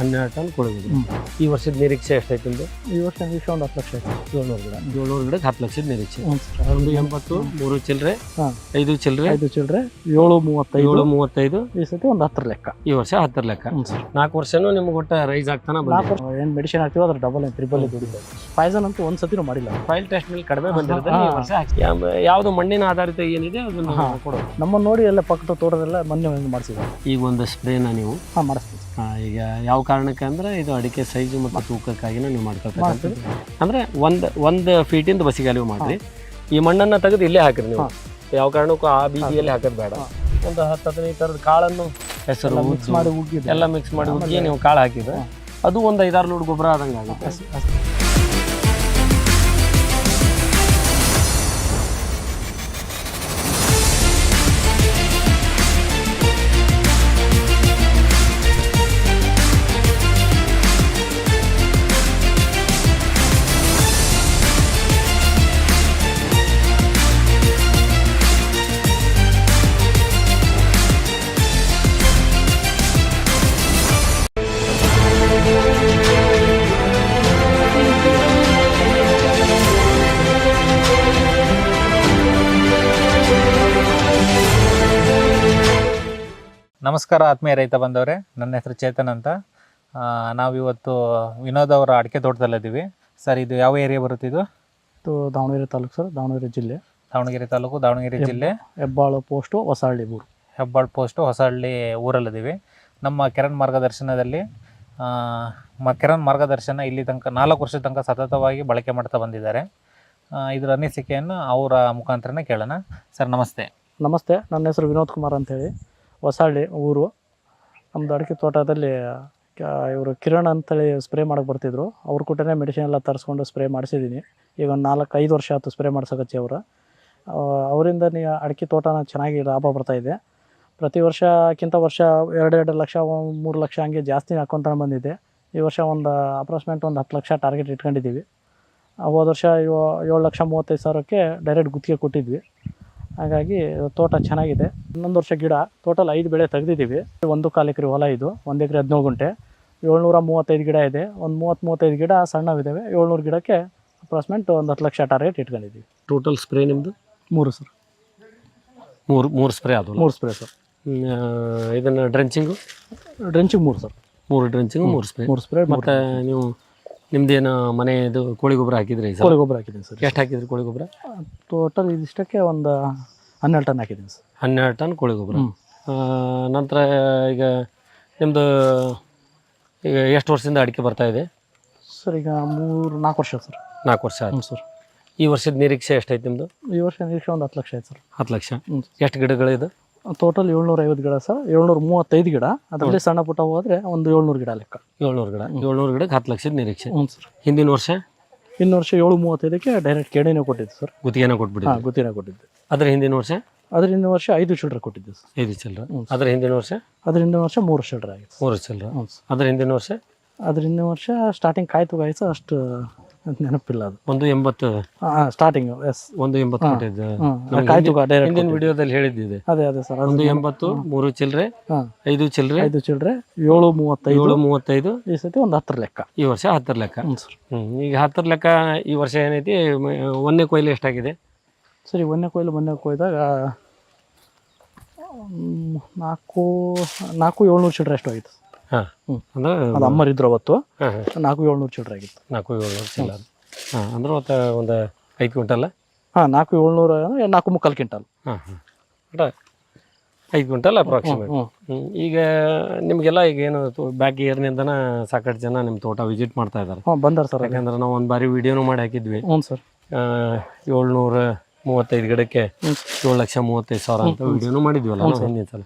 ಹನ್ನೆರಡು ಟನ್ ಕೊಡಬೇಕು ಈ ವರ್ಷದ ನಿರೀಕ್ಷೆ ಎಷ್ಟೈತೆ ಈ ವರ್ಷ ನಿರೀಕ್ಷೆ ಒಂದು ಹತ್ತು ಲಕ್ಷ ಆಯ್ತು. ಏಳ್ನೂರು ಗಿಡ. ಏಳ್ನೂರು ಗಿಡಕ್ಕೆ ಹತ್ತು ಲಕ್ಷದ ನಿರೀಕ್ಷೆ. ಒಂದು ಎಂಬತ್ತು ಮೂರು ಚಿಲ್ಲರೆ ಐದು ಚಿಲ್ಲರೆ ಐದು ಚಿಲ್ಲರೆ ಏಳು ಮೂವತ್ತೈದು. ಏಳು ಮೂವತ್ತೈದು. ಈ ಸತಿ ಒಂದು ಹತ್ತರ ಲೆಕ್ಕ. ಈ ವರ್ಷ ಹತ್ತರ ಲೆಕ್ಕ. ನಾಲ್ಕು ವರ್ಷನೂ ನಿಮ್ಗೆ ಒಟ್ಟು ರೈಸ್ ಆಗ್ತಾನೆ ನಾಲ್ಕು ವರ್ಷ ಏನು ಮೆಡಿಸಿನ್ ಹಾಕ್ತೀವಿ ಅದ್ರ ಡಬಲ್ ಏನು ತ್ರಿಬಲ್ ದುಡಿಬೋದು ಪಾಯ್ಸನ್ ಅಂತೂ ಒಂದು ಸತಿನೂ ಮಾಡಿಲ್ಲ. ಫೈಲ್ ಟೆಸ್ಟ್ ಮೇಲೆ ಕಡಿಮೆ ಬಂದಿರುತ್ತೆ. ಈ ವರ್ಷ ಯಾವುದು ಯಾವ- ಮಣ್ಣಿನ ಆಧಾರಿತ ಏನಿದೆ ಅದನ್ನು. ಕೊಡೋದು. ನಮ್ಮ ನೋಡಿ ಎಲ್ಲ ಪಕ್ಕದ ತೋಟದೆಲ್ಲ ಮೊನ್ನೆ ಮಾಡಿಸಿದ್ದಾರೆ. ಈಗ ಒಂದು ಸ್ಪ್ರೇನ ನೀವು ಹಾಂ ಮಾಡಿಸ್ತೀವಿ. ಈಗ ಯಾವ ಕಾರಣಕ್ಕೆ ಅಂದ್ರೆ ಇದು ಅಡಿಕೆ ಸೈಜ್ ಮತ್ತು ತೂಕಕ್ಕಾಗಿನ ನೀವು ಮಾಡ್ಕೊಳ್ತಕ್ಕಂಥದ್ದು. ಅಂದ್ರೆ ಒಂದು ಒಂದು ಫೀಟಿಂದ ಬಸಿಗಾಲಿ ಮಾಡ್ರಿ ಈ ಮಣ್ಣನ್ನ ತೆಗೆದು ಇಲ್ಲೇ ಹಾಕಿರಿ ನೀವು. ಯಾವ ಕಾರಣಕ್ಕೂ ಆ ಬೀದಿಯಲ್ಲಿ ಹಾಕೋದು ಬೇಡ. ಒಂದು ಹತ್ತು ಹದಿನೈದು ಥರದ ಕಾಳನ್ನು ಹೆಸರು ಮಿಕ್ಸ್ ಮಾಡಿ ಉಗ್ಗಿ ಎಲ್ಲ ಮಿಕ್ಸ್ ಮಾಡಿ ಉಗ್ಗಿ ನೀವು ಕಾಳು ಹಾಕಿದ್ರೆ ಅದು ಒಂದು ಐದಾರು ಲೋಡ್ ಗೊಬ್ಬರ ಆದಂಗೆ ಆಗುತ್ತೆ. ನಮಸ್ಕಾರ ಆತ್ಮೀಯ ರೈತ ಬಂದವರೇ. ನನ್ನ ಹೆಸರು ಚೇತನ್ ಅಂತ. ನಾವಿವತ್ತು ವಿನೋದ್ ಅವರ ಅಡಿಕೆ ತೋಟದಲ್ಲಿದ್ದೀವಿ ಸರ್ ಇದು ಯಾವ ಏರಿಯಾ ಬರುತ್ತೆ ಇದು? ದಾವಣಗೆರೆ ತಾಲೂಕು ಸರ್ ದಾವಣಗೆರೆ ಜಿಲ್ಲೆ. ದಾವಣಗೆರೆ ತಾಲೂಕು ದಾವಣಗೆರೆ ಜಿಲ್ಲೆ. ಹೆಬ್ಬಾಳು ಪೋಸ್ಟು ಹೊಸಹಳ್ಳಿ ಊರು. ಹೆಬ್ಬಾಳು ಪೋಸ್ಟು ಹೊಸಹಳ್ಳಿ ಊರಲ್ಲಿದ್ದೀವಿ ನಮ್ಮ ಕಿರಣ್ ಮಾರ್ಗದರ್ಶನದಲ್ಲಿ ಮ ಕಿರಣ್ ಮಾರ್ಗದರ್ಶನ ಇಲ್ಲಿ ತನಕ ನಾಲ್ಕು ವರ್ಷದ ತನಕ ಸತತವಾಗಿ ಬಳಕೆ ಮಾಡ್ತಾ ಬಂದಿದ್ದಾರೆ. ಇದರ ಅನಿಸಿಕೆಯನ್ನು ಅವರ ಮುಖಾಂತರನೇ ಕೇಳೋಣ. ಸರ್ ನಮಸ್ತೆ. ನಮಸ್ತೆ ನನ್ನ ಹೆಸರು ವಿನೋದ್ ಕುಮಾರ್ ಅಂತೇಳಿ. ಹೊಸಹಳ್ಳಿ ಊರು. ನಮ್ಮದು ಅಡಿಕೆ ತೋಟದಲ್ಲಿ ಇವರು ಕಿರಣ್ ಅಂತೇಳಿ ಸ್ಪ್ರೇ ಮಾಡಕ್ಕೆ ಬರ್ತಿದ್ರು. ಅವ್ರ ಕೂಟನೇ ಮೆಡಿಸಿನ್ ಎಲ್ಲ ತರಿಸ್ಕೊಂಡು ಸ್ಪ್ರೇ ಮಾಡಿಸಿದ್ದೀನಿ ಈಗ ಒಂದು ನಾಲ್ಕು ಐದು ವರ್ಷ ಆಯ್ತು ಸ್ಪ್ರೇ ಮಾಡ್ಸಕಚ್ಚಿ ಅವರು. ಅವರಿಂದ ನೀ ಅಡಿಕೆ ತೋಟನ ಚೆನ್ನಾಗಿ ಲಾಭ ಬರ್ತಾ ಇದೆ. ಪ್ರತಿ ವರ್ಷಕ್ಕಿಂತ ವರ್ಷ ಎರಡೆರಡು ಲಕ್ಷ, ಮೂರು ಲಕ್ಷ ಹಂಗೆ ಜಾಸ್ತಿ ಹಾಕ್ಕೊಂತಾನೆ ಬಂದಿದೆ. ಈ ವರ್ಷ ಒಂದು ಅಪ್ರಾಕ್ಸಿಮೇಟ್ ಒಂದು ಹತ್ತು ಲಕ್ಷ ಟಾರ್ಗೆಟ್ ಇಟ್ಕೊಂಡಿದ್ದೀವಿ ಹೋದ ವರ್ಷ ಏಳು ಲಕ್ಷ ಮೂವತ್ತೈದು ಸಾವಿರಕ್ಕೆ ಡೈರೆಕ್ಟ್ ಗುತ್ತಿಗೆ ಕೊಟ್ಟಿದ್ವಿ. ಹಾಗಾಗಿ ತೋಟ ಚೆನ್ನಾಗಿದೆ. ಇನ್ನೊಂದು ವರ್ಷ ಗಿಡ ಟೋಟಲ್ ಐದು ಬೆಳೆ ತೆಗೆದಿದ್ದೀವಿ. ಒಂದು ಕಾಲು ಎಕರೆ ಹೊಲ ಇದು ಒಂದು ಎಕರೆ ಹದಿನೇಳು ಗುಂಟೆ. ಏಳ್ನೂರ ಮೂವತ್ತೈದು ಗಿಡ ಇದೆ. ಒಂದು ಮೂವತ್ತು ಮೂವತ್ತೈದು ಗಿಡ ಸಣ್ಣವಿದ್ದಾವೆ ಏಳ್ನೂರು ಗಿಡಕ್ಕೆ ಅಪ್ರಾಕ್ಸಿಮೇಟ್ ಒಂದು ಹತ್ತು ಲಕ್ಷ ಟಾರ್ಗೆಟ್ ಇಟ್ಕೊಂಡಿದ್ದೀವಿ. ಟೋಟಲ್ ಸ್ಪ್ರೇ ನಿಮ್ಮದು ಮೂರು ಸರ್. ಮೂರು ಮೂರು ಸ್ಪ್ರೇ ಅದು ಮೂರು ಸ್ಪ್ರೇ ಸರ್. ಇದನ್ನು ಡ್ರೆಂಚಿಂಗು ಡ್ರೆಂಚಿಂಗ್ ಮೂರು ಸರ್. ಮೂರು ಡ್ರೆಂಚಿಂಗು ಮೂರು ಸ್ಪ್ರೇ ಮೂರು ಸ್ಪ್ರೇ ಮತ್ತು ನೀವು ನಿಮ್ದೇನು ಮನೆಯದು ಕೋಳಿ ಗೊಬ್ಬರ ಹಾಕಿದ್ರಿ ಸರ್? ಕೋಳಿ ಗೊಬ್ಬರ ಹಾಕಿದ್ದೀನಿ ಸರ್. ಎಷ್ಟು ಹಾಕಿದ್ರಿ ಕೋಳಿ ಗೊಬ್ಬರ? ಟೋಟಲ್ ಇದಿಷ್ಟಕ್ಕೆ ಒಂದು ಹನ್ನೆರಡು ಟನ್ ಹಾಕಿದ್ದೀನಿ ಸರ್. ಹನ್ನೆರಡು ಟನ್ ಕೋಳಿ ಗೊಬ್ಬರ. ನಂತರ ಈಗ ನಿಮ್ಮದು ಈಗ ಎಷ್ಟು ವರ್ಷದಿಂದ ಅಡಿಕೆ ಬರ್ತಾ ಇದೆ? ಸರ್ ಈಗ ಮೂರು ನಾಲ್ಕು ವರ್ಷ ಸರ್. ನಾಲ್ಕು ವರ್ಷ ಆಯ್ತು. ಹ್ಞೂ ಸರ್. ಈ ವರ್ಷದ ನಿರೀಕ್ಷೆ ಎಷ್ಟೈತೆ ನಿಮ್ಮದು ಈ ವರ್ಷ ನಿರೀಕ್ಷೆ ಒಂದು ಹತ್ತು ಲಕ್ಷ ಆಯ್ತು ಸರ್. ಹತ್ತು ಲಕ್ಷ. ಹ್ಞೂ ಎಷ್ಟು ಗಿಡಗಳಿದು? ಟೋಟಲ್ ಏಳ್ನೂರ ಐವತ್ತು ಗಿಡ ಸರ್. ಏಳ್ನೂರ ಮೂವತ್ತೈದು ಗಿಡ. ಅದರಲ್ಲಿ ಸಣ್ಣ ಪುಟ್ಟ ಹೋದ್ರೆ ಒಂದು ಏಳ್ನೂರು ಗಿಡ ಲೆಕ್ಕ. ಏಳ್ನೂರು ಗಿಡ. ಏಳ್ನೂರು ಗಿಡಕ್ಕೆ ಹತ್ತು ಲಕ್ಷದ ನಿರೀಕ್ಷೆ. ಹ್ಞೂ ಸರ್. ಹಿಂದಿನ ವರ್ಷ? ಹಿಂದಿನ ವರ್ಷ ಏಳು ಮೂವತ್ತೈದಕ್ಕೆ ಡೈರೆಕ್ಟ್ ಕೆಡೆನೇ ಕೊಟ್ಟಿದ್ದು ಸರ್. ಗುತ್ತಿಗೆನ ಹಾಂ ಗುತ್ತಿನ ಕೊಟ್ಟಿದ್ದು. ಅದ್ರ ಹಿಂದಿನ ವರ್ಷ? ಅದರಿಂದ ವರ್ಷ ಐದು ಚಿಲ್ಡ್ರ ಕೊಟ್ಟಿದ್ದು ಸರ್. ಐದು ಚಿಲ್ಲರ ಅದ್ರ ಹಿಂದಿನ ವರ್ಷ? ಅದರಿಂದ ವರ್ಷ ಮೂರು ಚಿಲ್ಡ್ರ ಆಗಿತ್ತು ಮೂರು ಚಿಲ್ಲರ ಹ್ಞೂ ಸರ್. ಅದ್ರ ಹಿಂದಿನ ವರ್ಷ? ಅದರಿಂದ ವರ್ಷ ಸ್ಟಾರ್ಟಿಂಗ್ ಕಾಯ್ತು ಕಾಯ್ತು ಅಷ್ಟು ನೆನಪಿಲ್ಲ ಅದು. ಒಂದು ಎಂಬತ್ತು ಸ್ಟಾರ್ಟಿಂಗ್ ಎಸ್ ಒಂದು ಎಂಬತ್ತು ಕೊಟ್ಟಿದ್ದು. ಕಾಯ್ತು ಹಿಂದಿನ ವಿಡಿಯೋದಲ್ಲಿ ಹೇಳಿದ್ದಿದೆ. ಅದೇ ಅದೇ ಸರ್ ಒಂದು ಎಂಬತ್ತು ಮೂರು ಚಿಲ್ಲರೆ ಐದು ಚಿಲ್ಲರೆ ಐದು ಚಿಲ್ಲರೆ ಏಳು ಮೂವತ್ತೈದು. ಏಳು ಮೂವತ್ತೈದು. ಈ ಸತಿ ಒಂದು ಹತ್ತರ ಲೆಕ್ಕ. ಈ ವರ್ಷ ಹತ್ತರ ಲೆಕ್ಕ. ಸರ್ ಈಗ ಹತ್ತರ ಲೆಕ್ಕ ಈ ವರ್ಷ ಏನೈತಿ? ಒಂದೇ ಒಂದನೇ ಕೊಯ್ಲು ಎಷ್ಟಾಗಿದೆ? ಸರಿ ಒಂದನೇ ಕೊಯ್ಲು ಮೊನ್ನೆ ಕೊಯ್ದಾಗ ನಾಲ್ಕು ನಾಲ್ಕು ಏಳ್ನೂರು ಚಿಲ್ಲರೆ ಅಷ್ಟು ಹ್ಞೂ ಅಂದ್ರೆ ಅದು ಅಮ್ಮರಿದ್ರು ಅವತ್ತು. ನಾಲ್ಕು ಏಳ್ನೂರು ಚಿಲ್ಲರೆ ಆಗಿತ್ತು. ನಾಲ್ಕು ಏಳ್ನೂರು ಚಿಲ್ಲರ ಹಾಂ ಅಂದ್ರೆ ಮತ್ತೆ ಒಂದು ಐದು ಕ್ವಿಂಟಲ್? ಹಾಂ ನಾಲ್ಕು ಏಳ್ನೂರು ಅಂದರೆ ನಾಲ್ಕು ಮುಕ್ಕಾಲು ಕ್ವಿಂಟಲ್. ಹಾಂ ಹಾಂ. ಐದು ಕ್ವಿಂಟಲ್ ಅಪ್ರಾಕ್ಸಿಮೇಟ್ ಹ್ಞೂ ಈಗ ನಿಮಗೆಲ್ಲ ಈಗ ಏನು ಬ್ಯಾಕ್ ಇಯರ್ನಿಂದನ ಸಾಕಷ್ಟು ಜನ ನಿಮ್ಮ ತೋಟ ವಿಸಿಟ್ ಮಾಡ್ತಾ ಇದ್ದಾರೆ. ಹಾಂ ಬಂದಾರ ಸರ್ ಯಾಕಂದ್ರೆ ನಾವು ಒಂದು ಬಾರಿ ವಿಡಿಯೋನು ಮಾಡಿ ಹಾಕಿದ್ವಿ. ಹ್ಞೂ ಸರ್. ಏಳ್ನೂರ ಮೂವತ್ತೈದು ಗಿಡಕ್ಕೆ ಏಳು ಲಕ್ಷ ಮೂವತ್ತೈದು ಸಾವಿರ ಅಂತ ವಿಡಿಯೋನು ಮಾಡಿದ್ವಲ್ಲ ಅಲ್ಲ ಹಿಂದಿನ ಸಲ.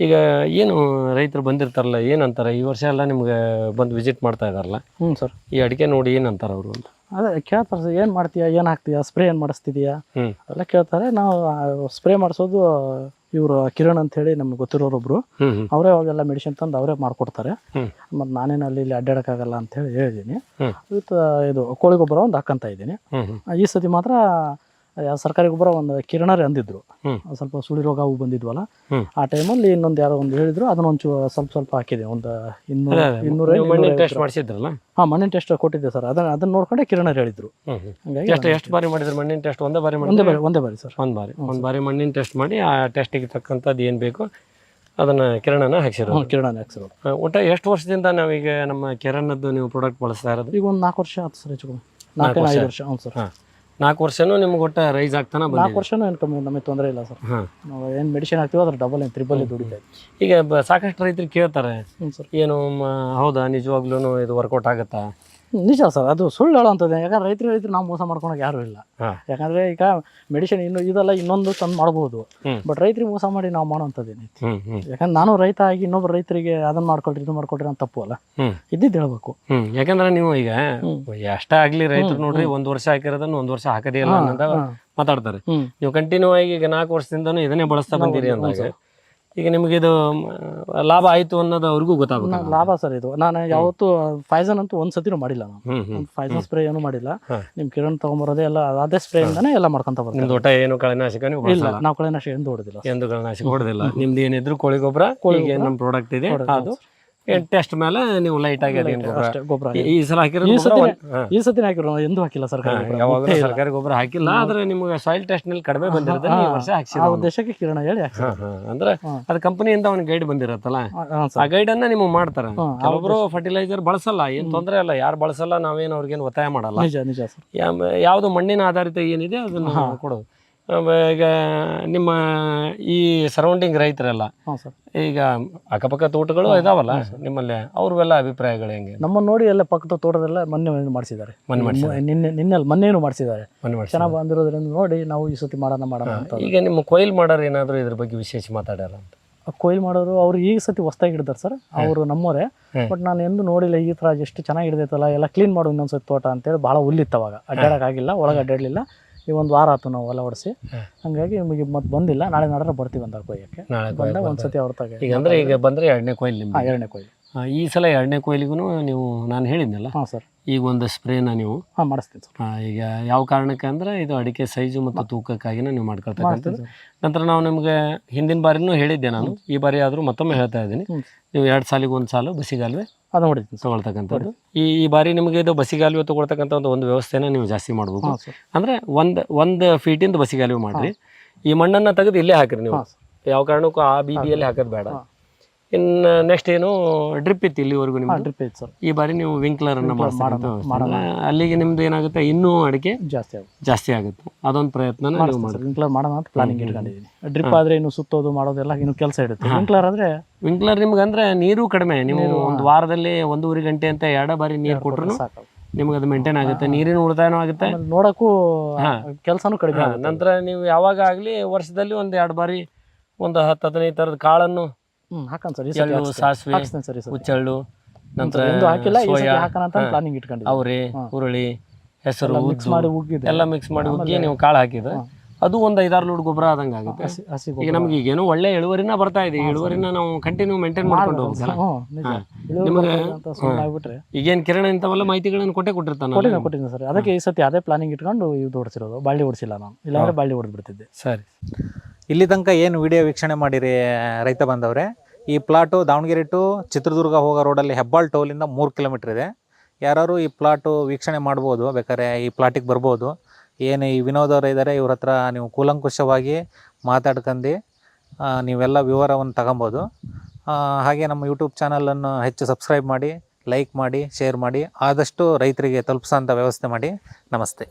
ಈಗ ಏನು ರೈತರು ಬಂದಿರ್ತಾರಲ್ಲ ಏನಂತಾರೆ? ಈ ವರ್ಷ ಎಲ್ಲ ನಿಮ್ಗೆ ಬಂದು ವಿಸಿಟ್ ಮಾಡ್ತಾ ಇದಾರಲ್ಲ? ಹ್ಞೂ ಸರ್. ಈ ಅಡಿಕೆ ನೋಡಿ ಏನಂತಾರೆ ಅವರು ಅಂತ? ಅದೇ ಕೇಳ್ತಾರೆ ಸರ್ ಏನು ಮಾಡ್ತೀಯಾ ಏನು ಹಾಕ್ತೀಯಾ ಸ್ಪ್ರೇ ಏನು ಮಾಡಿಸ್ತಿದೀಯಾ? ಹ್ಞೂ ಎಲ್ಲ ಕೇಳ್ತಾರೆ. ನಾವು ಸ್ಪ್ರೇ ಮಾಡಿಸೋದು ಇವರು ಕಿರಣ್ ಅಂತೇಳಿ ನಮ್ಗೆ ಗೊತ್ತಿರೋರೊಬ್ರು ಅವರೇ ಅವಾಗೆಲ್ಲ ಮೆಡಿಸಿನ್ ತಂದು ಅವರೇ ಮಾಡಿಕೊಡ್ತಾರೆ. ಮತ್ತು ನಾನೇನು ಅಲ್ಲಿ ಇಲ್ಲಿ ಅಡ್ಡಾಡೋಕ್ಕಾಗಲ್ಲ ಅಂತೇಳಿ ಹೇಳಿದ್ದೀನಿ ಹ್ಮ್. ವಿತ್ ಇದು ಕೋಳಿ ಗೊಬ್ಬರ ಒಂದು ಹಾಕ್ಕಂತ ಇದ್ದೀನಿ. ಈ ಸತಿ ಮಾತ್ರ ಯಾವ ಸರ್ಕಾರಿ ಗೊಬ್ಬರ ಒಂದು ಕಿರಣರೇ ಅಂದಿದ್ರು. ಸ್ವಲ್ಪ ಸುಳಿ ರೋಗ ಅವು ಬಂದಿದ್ವಲ್ಲ? ಆ ಟೈಮಲ್ಲಿ ಇನ್ನೊಂದು ಯಾರೋ ಒಂದು ಹೇಳಿದ್ರು ಅದನ್ನ ಒಂಚೂರು ಸ್ವಲ್ಪ ಸ್ವಲ್ಪ ಹಾಕಿದೆ. ಒಂದು ಇನ್ನೂರ ಇನ್ನೂರ ಟೆಸ್ಟ್ ಮಾಡಿಸಿದ್ರಲ್ಲ? ಹಾ ಮಣ್ಣಿನ ಟೆಸ್ಟ್ ಕೊಟ್ಟಿದ್ದೆ ಸರ್ ಅದನ್ನ ಅದನ್ನ ನೋಡ್ಕೊಂಡೆ ಕಿರಣರ್ ಹೇಳಿದ್ರು. ಹಂಗಾಗಿ ಎಷ್ಟು ಎಷ್ಟು ಬಾರಿ ಮಾಡಿದ್ರು ಮಣ್ಣಿನ ಟೆಸ್ಟ್ ಒಂದೇ ಬಾರಿ ಒಂದೇ ಬಾರಿ ಒಂದೇ ಬಾರಿ ಸರ್ ಒಂದ್ ಬಾರಿ. ಒಂದ್ ಬಾರಿ ಮಣ್ಣಿನ ಟೆಸ್ಟ್ ಮಾಡಿ ಆ ಟೆಸ್ಟಿಗೆ ತಕ್ಕಂಥದ್ದು ಏನು ಬೇಕು ಅದನ್ನ ಕಿರಣನ ಹಾಕ್ಸಿರೋದು. ಕಿರಣನ ಹಾಕ್ಸಿರೋದು. ಒಟ್ಟ ಎಷ್ಟು ವರ್ಷದಿಂದ ನಾವೀಗ ನಮ್ಮ ಕಿರಣದ್ದು ನೀವು ಪ್ರಾಡಕ್ಟ್ ಬಳಸ್ತಾ ಇರೋದು? ಈಗ ಒಂದು ನಾಲ್ಕು ವರ್ಷ ಆಯ್ತು ಸರ್ ಹೆಚ್ಚು ನಾಲ್ಕು ಐದು ವರ್ಷ. ಹ್ಞೂ ಸರ್ ಹಾಂ. ನಾಲ್ಕು ವರ್ಷನೂ ನಿಮ್ಗೆ ಒಟ್ಟು ರೈಸ್ ಆಗ್ತಾನೆ ನಾಲ್ಕು ವರ್ಷನೂ ಏನು ಕಮ್ಮಿ ನಮಗೆ ತೊಂದರೆ ಇಲ್ಲ ಸರ್. ಹಾಂ. ನಾವು ಏನು ಮೆಡಿಸಿನ್ ಹಾಕ್ತೀವೋ ಅದ್ರ ಡಬಲ್ ಏನು ತ್ರಿಬಲ್ ದುಡಿತಾ ಈಗ ಬ- ಸಾಕಷ್ಟು ರೈತರು ಕೇಳ್ತಾರೆ ಸರ್. ಏನು ಮ- ಹೌದಾ ನಿಜವಾಗ್ಲೂ ಇದು ವರ್ಕೌಟ್ ಆಗುತ್ತಾ? ನಿಜ ಸರ್. ಅದು ಸುಳ್ಳು ಹೇಳೋಂಥದ್ದು ಯಾಕಂದ್ರೆ ರೈತರು ರೈತರು ನಾವು ಮೋಸ ಮಾಡ್ಕೊಳಕ್ಕೆ ಯಾರು ಇಲ್ಲ. ಯಾಕಂದ್ರೆ ಈಗ ಮೆಡಿಸಿನ್ ಇನ್ನು ಇದೆಲ್ಲ ಇನ್ನೊಂದು ತಂದು ಮಾಡಬಹುದು ಬಟ್ ರೈತರಿಗೆ ಮೋಸ ಮಾಡಿ ನಾವು ಮಾಡೋಂಥದ್ದು ಏನೈತಿ ಹ್ಞೂ ಹ್ಞೂ ಯಾಕಂದ್ರೆ ನಾನು ರೈತ ಆಗಿ ಇನ್ನೊಬ್ಬ ರೈತರಿಗೆ ಅದನ್ನ ಮಾಡ್ಕೊಳ್ರಿ ಇದು ಮಾಡ್ಕೊಳ್ರಿ ಅಂತ ತಪ್ಪು ಅಲ್ಲ? ಇದ್ದಿದ್ದು ಹೇಳ್ಬೇಕು. ಯಾಕಂದ್ರೆ ನೀವು ಈಗ ಎಷ್ಟ ಆಗ್ಲಿ ರೈತರು ನೋಡ್ರಿ ಒಂದು ವರ್ಷ ಹಾಕಿರೋದನ್ನ ಒಂದು ವರ್ಷ ಹಾಕದೇ ಇಲ್ಲ ಹಾ. ಮಾತಾಡ್ತಾರೆ. ನೀವು ಕಂಟಿನ್ಯೂ ಆಗಿ ಈಗ ನಾಲ್ಕು ವರ್ಷದಿಂದನೂ ಇದನ್ನೇ ಬಳಸ್ತಾ ಬಂದಿರಿ ಅಂದಾಗ ಈಗ ನಿಮಗೆ ಇದು ಲಾಭ ಆಯ್ತು ಅನ್ನೋದು ಅವ್ರಿಗೂ ಗೊತ್ತಾಗುತ್ತೆ ಲಾಭ ಸರ್ ಇದು. ನಾನು ಯಾವತ್ತೂ ಫೈಸನ್ ಅಂತೂ ಒಂದ್ ಸತಿನೂ ಮಾಡಿಲ್ಲ ನಾನು. ಫೈಸನ್ ಸ್ಪ್ರೇ ಏನು ಮಾಡಿಲ್ಲ. ನಿಮ್ ಕಿರಣ್ ತಗೊಂಬರೋದೇ ಎಲ್ಲ ಅದೇ ಸ್ಪ್ರೇ ಇಂದಾನೆ ಎಲ್ಲ ಮಾಡ್ಕೊಂತ ಬರ್ತೀನಿ ನಿಮ್ದು ಒಟ್ಟ ಏನು ಕಳೆನಾಶಕ ಇಲ್ಲ ನಾವು ಕಳೆನಾಶಕ ಎಂದು ಹೊಡೆದಿಲ್ಲ ಎಂದು ಕಳೆನಾಶಕ ಹೊಡೆದಿಲ್ಲ. ನಿಮ್ದು ಏನಿದ್ರು ಕೋಳಿ ಗೊಬ್ಬರ ಕೋಳಿ ನಮ್ಮ ಪ್ರಾಡಕ್ಟ್ ಇದೆ ಅದು ಟೆಸ್ಟ್ ಮೇಲೆ ನೀವು ಲೈಟ್ ಆಗಿ ಗೊಬ್ಬರ? ಈ- ಸಲ ಹಾಕಿರೋ ಈ ಸತಿ ಒಂದ್- ಈ ಸತಿ ಹಾಕಿರೋ ಎಂದೂ ಹಾಕಿಲ್ಲ ಸರ್ಕಾರಿ ಸರ್ಕಾರಿ ಗೊಬ್ಬರ ಹಾಕಿಲ್ಲ ಆದ್ರೆ ನಿಮ್ಗೆ ಸಾಯಿಲ್ ಟೆಸ್ಟ್ನಲ್ಲಿ ಕಡಿಮೆ ಬಂದಿರೋದನ್ನ ಈ ವರ್ಷ ಆ ಹಾಕ್ಸಿದ ಉದ್ದೇಶಕ್ಕೆ ಕಿರಣ ಹೇಳಿ ಅಂದ್ರೆ. ಅದು ಕಂಪನಿಯಿಂದ ಅವ್ನ ಗೈಡ್ ಬಂದಿರತ್ತಲ್ಲ? ಆ ಗೈಡ್ ಅನ್ನ ನಿಮಗೆ ಮಾಡ್ತಾರೆ. ಕೆಲವೊಬ್ರು ಫರ್ಟಿಲೈಸರ್ ಬಳಸಲ್ಲ ಏನ್ ತೊಂದ್ರೆ ಇಲ್ಲ ಯಾರು ಬಳಸಲ್ಲ ನಾವೇನು ಅವ್ರಿಗೇನು ಒತ್ತಾಯ ಮಾಡಲ್ಲ. ನಿಜ ಯಾವುದು ಮಣ್ಣಿನ ಆಧಾರಿತ ಏನಿದೆ ಅದನ್ನ ಕೊಡೋದು. ಈಗ ನಿಮ್ಮ ಈ ಸರೌಂಡಿಂಗ್ ರೈತರೆಲ್ಲ ಹಾಂ ಸರ್. ಈಗ ಅಕ್ಕಪಕ್ಕ ತೋಟಗಳು ಇದಾವಲ್ಲ ನಿಮ್ಮಲ್ಲಿ ಅವ್ರವೆಲ್ಲ ಅಭಿಪ್ರಾಯಗಳು ಹೆಂಗೆ? ನಮ್ಮ ನೋಡಿ ಎಲ್ಲ ಪಕ್ಕದ ತೋಟದೆಲ್ಲ ಮೊನ್ನೆ ಮಾಡಿಸಿದ್ದಾರೆ. ಮೊನ್ನೆ. ನಿನ್ನೆ ನಿನ್ನೆ ಮೊನ್ನೆನೂ ಮಾಡಿಸಿದ್ದಾರೆ. ಮಾಡ್ಸಿ ಚೆನ್ನಾಗಿ ಬಂದಿರೋದ್ರಿಂದ ನೋಡಿ ನಾವು ಈ ಸತಿ ಮಾಡೋಣ ಮಾಡೋಣ ಅಂತ. ಈಗ ನಿಮ್ಮ ಕೊಯ್ಲ್ ಮಾಡೋರು ಏನಾದರೂ ಇದ್ರ ಬಗ್ಗೆ ವಿಶೇಷ ಮಾತಾಡ್ಯಾರ ಅಂತ? ಕೊಯ್ಲು ಮಾಡೋರು ಅವ್ರು ಈಗ ಸತಿ ಹೊಸ್ದಾಗಿ ಹಿಡಿದಾರೆ ಸರ್. ಅವರು ನಮ್ಮವರೇ. ಬಟ್ ನಾನು ಎಂದು ನೋಡಿಲ್ಲ ಈ ಥರ ಎಷ್ಟು ಚೆನ್ನಾಗಿ ಹಿಡ್ದೈತಲ್ಲ ಎಲ್ಲ ಕ್ಲೀನ್ ಮಾಡು ಇನ್ನೊಂದ್ಸತಿ ತೋಟ ಅಂತೇಳಿ ಭಾಳ ಹುಲ್ಲಿತ್ತು ಅವಾಗ. ಅಡ್ಡಾಡೋಕ್ಕಾಗಿಲ್ಲ ಒಳಗೆ ಅಡ್ಡಾಡಲಿಲ್ಲ. ಈ ಒಂದು ವಾರ ಆಯ್ತು ನಾವು ಹೊಲ ಹೊಡಿಸಿ. ಹಂಗಾಗಿ ನಿಮಗೆ ಮತ್ತೆ ಬಂದಿಲ್ಲ. ನಾಳೆ ನಾಡ್ರೆ ಬರ್ತೀವಿ ಅಂದ್ರೆ ಕೊಯ್ಯಕ್ಕೆ. ನಾಳೆ ಒಂದ್ಸತಿ ಅವ್ರ ತಗ ಈಗ ಅಂದ್ರೆ ಈಗ ಬಂದ್ರೆ ಎರಡನೇ ಕೊಯ್ಲು ನಿಮ್ಮ ಎರಡನೇ ಕೊಯ್ಲು. ಈ ಸಲ ಎರಡನೇ ಕೊಯ್ಲಿಗೂ ನೀವು ನಾನು ಹೇಳಿದ್ನಲ್ಲ? ಹಾಂ ಸರ್. ಈಗ ಒಂದು ಸ್ಪ್ರೇನ ನೀವು ಹಾಂ ಮಾಡಿಸ್ತೀನಿ ಸರ್. ಆ, ಈಗ ಯಾವ ಕಾರಣಕ್ಕೆ ಅಂದ್ರೆ ಇದು ಅಡಿಕೆ ಸೈಜು ಮತ್ತು ತೂಕಕ್ಕಾಗಿನ ನೀವು ಮಾಡ್ಕೊಳ್ತಕ್ಕಂಥದ್ದು ನಂತರ ನಾವು ನಿಮಗೆ ಹಿಂದಿನ ಬಾರಿನೂ ಹೇಳಿದ್ದೆ ನಾನು. ಈ ಬಾರಿ ಆದರೂ ಮತ್ತೊಮ್ಮೆ ಹೇಳ್ತಾ ಇದ್ದೀನಿ. ಹ್ಞೂ ನೀವು ಎರಡು ಸಾಲಿಗೆ ಒಂದು ಸಾಲು ಬಸಿಗಾಲುವೆ ಅದು ಹೊಡಿತೀನಿ ಸರ್. ತಗೊಳ್ತಕ್ಕಂಥದ್ದು. ಈ ಈ ಬಾರಿ ನಿಮಗೆ ಇದು ಬಸಿಗಾಲುವೆ ತಗೊಳ್ತಕ್ಕಂಥ ಒಂದು ಒಂದು ವ್ಯವಸ್ಥೆನ ನೀವು ಜಾಸ್ತಿ ಮಾಡ್ಬೇಕು ಹಾಂ ಸರ್. ಅಂದ್ರೆ ಒಂದು ಒಂದು ಫೀಟಿಂದ ಬಸಿಗಾಲುವೆ ಮಾಡ್ರಿ. ಈ ಮಣ್ಣನ್ನ ತೆಗೆದು ಇಲ್ಲೇ ಹಾಕ್ರಿ ನೀವು. ಯಾವ ಕಾರಣಕ್ಕೂ ಆ ಬೀದಿಯಲ್ಲಿ ಹಾಕೋದು ಬೇಡ. ಹಾಂ. ಇನ್ನು ನೆಕ್ಸ್ಟ್ ಏನು ಡ್ರಿಪ್ ಇತ್ತು ಇಲ್ಲಿವರೆಗೂ ನಿಮ್ಮ ಡ್ರಿಪ್ ಇತ್ತು ಸರ್. ಈ ಬಾರಿ ನೀವು ವಿಂಕ್ಲರ್ ಅನ್ನ ಮಾಡೋಣ, ಅಲ್ಲಿಗೆ ನಿಮ್ದು ಏನಾಗುತ್ತೆ? ಇನ್ನೂ ಅಡಿಕೆ ಜಾಸ್ತಿ ಆಗುತ್ತೆ. ಜಾಸ್ತಿ ಆಗುತ್ತೆ. ಅದೊಂದು ಪ್ರಯತ್ನ ವಿಂಕ್ಲರ್ ಮಾಡೋಣ ಅಂತ ಪ್ಲಾನಿಂಗ್ ಇಟ್ಕೊಂಡಿದ್ದೀನಿ ಡ್ರಿಪ್ ಆದ್ರೆ ಇನ್ನು ಸುತ್ತೋದು ಮಾಡೋದೆಲ್ಲ ಇನ್ನು ಕೆಲಸ ಇಡುತ್ತೆ ವಿಂಕ್ಲರ್ ಆದರೆ ವಿಂಕ್ಲರ್ ನಿಮ್ಗೆ ಅಂದ್ರೆ ನೀರು ಕಡಿಮೆ. ನೀವು ಒಂದು ವಾರದಲ್ಲಿ ಒಂದೂವರೆ ಗಂಟೆ ಅಂತ ಎರಡು ಬಾರಿ ನೀರು ಕೊಟ್ಟರು ನಿಮ್ಗೆ ಅದು ಮೇಂಟೈನ್ ಆಗುತ್ತೆ. ನೀರಿನ ಉಳಿತಾಯನೂ ಆಗುತ್ತೆ. ನೋಡಕ್ಕೂ ಕೆಲಸನೂ ಕಡಿಮೆ ನಂತರ ನೀವು ಯಾವಾಗ ಆಗಲಿ ವರ್ಷದಲ್ಲಿ ಒಂದು ಎರಡು ಬಾರಿ ಒಂದು ಹತ್ತು ಹದಿನೈದು ಥರದ ಕಾಳನ್ನು ಹ್ಮ್ ಹಾಕೋಣ ಸರ್ ಈ ಸತಿ ಎಳ್ಳು ಸಾಸಿವೆ ಹಾಕ್ಸ್ತೀನಿ ಸರ್ ಈ ಸತಿ. ಹುಚ್ಚಳ್ಳು ನಂತರ ಎಂದು ಹಾಕಿಲ್ಲ ಈ ಸತಿ ಹಾಕೋಣ ಅಂತ ಪ್ಲಾನಿಂಗ್ ಇಟ್ಕೊಂಡಿದ್ದೀನಿ ಅವರೆ ಹುರುಳಿ ಹೆಸರು ಮಿಕ್ಸ್ ಮಾಡಿ ಉಗ್ಗಿದೆ. ಎಲ್ಲ ಮಿಕ್ಸ್ ಮಾಡಿ ಉಗ್ಗಿ ನೀವು ಕಾಳು ಹಾಕಿದ್ರೆ ಅದು ಒಂದ್ ಐದಾರು ಲೋಡ್ ಗೊಬ್ಬರ ಆದಂಗ ಆಗುತ್ತೆ. ಹಸಿ ಈಗ ನಮ್ಗೆ ಈಗೇನು ಒಳ್ಳೆ ಇಳುವರಿನ ಬರ್ತಾ ಇದೆ. ಈ ಇಳುವರಿನ ನಾವು ಕಂಟಿನ್ಯೂ ಮೇಂಟೈನ್ ಮಾಡ್ಕೊಂಡು ಹೋಗ್ಬೇಕಲ್ಲ. ಹ್ಞೂ ನಿಜ. ಇಳುವರಿ ನಿಮಗೆ- ಬರ್ತದೆ ಅಂತ ಸುಮ್ಮನೆ ಆಗ್ಬಿಟ್ರೆ. ಈಗೇನು ಕಿರಣ ಇಂಥವೆಲ್ಲ ಮಾಹಿತಿಗಳನ್ನು ಕೊಟ್ಟೆ ಕೊಟ್ಟಿರ್ತಾನೆ ಕೊಟ್ಟಿದ್ದೀನಿ ಕೊಟ್ಟಿದ್ದೀನಿ ಸರ್. ಅದಕ್ಕೆ ಈ ಸತಿ ಅದೇ ಪ್ಲಾನಿಂಗ್ ಇಟ್ಕೊಂಡು ಇದು ಓಡಿಸಿರೋದು. ಬಾಳಿ ಓಡಿಸಿಲ್ಲ ನಾನು. ಇಲ್ಲಾಂದ್ರೆ ಬಾಳಿ ಹೊಡೆದು ಬಿಡ್ತಿದ್ದೆ ಸರಿ. ಇಲ್ಲಿ ತನಕ ಏನು ವಿಡಿಯೋ ವೀಕ್ಷಣೆ ಮಾಡಿರಿ ರೈತ ಬಂದವ್ರೆ ಈ ಪ್ಲಾಟು ದಾವಣಗೆರೆ ಟು ಚಿತ್ರದುರ್ಗ ಹೋಗೋ ರೋಡಲ್ಲಿ ಹೆಬ್ಬಾಳ್ ಟೋಲಿಂದ ಮೂರು ಕಿಲೋಮೀಟ್ರ್ ಇದೆ. ಯಾರು ಈ ಪ್ಲಾಟು ವೀಕ್ಷಣೆ ಮಾಡ್ಬೋದು, ಬೇಕಾದ್ರೆ ಈ ಪ್ಲಾಟಿಗೆ ಬರ್ಬೋದು. ಏನು ಈ ವಿನೋದ್ ಅವರು ಇದ್ದಾರೆ ಇವ್ರ ಹತ್ರ ನೀವು ಕೂಲಂಕುಷವಾಗಿ ಮಾತಾಡ್ಕೊಂಡು ನೀವೆಲ್ಲ ವಿವರವನ್ನು ತಗೊಬೋದು. ಹಾಗೆ ನಮ್ಮ ಯೂಟ್ಯೂಬ್ ಚಾನಲನ್ನು ಹೆಚ್ಚು ಸಬ್ಸ್ಕ್ರೈಬ್ ಮಾಡಿ ಲೈಕ್ ಮಾಡಿ ಶೇರ್ ಮಾಡಿ, ಆದಷ್ಟು ರೈತರಿಗೆ ತಲುಪಿಸೋಂಥ ವ್ಯವಸ್ಥೆ ಮಾಡಿ. ನಮಸ್ತೆ.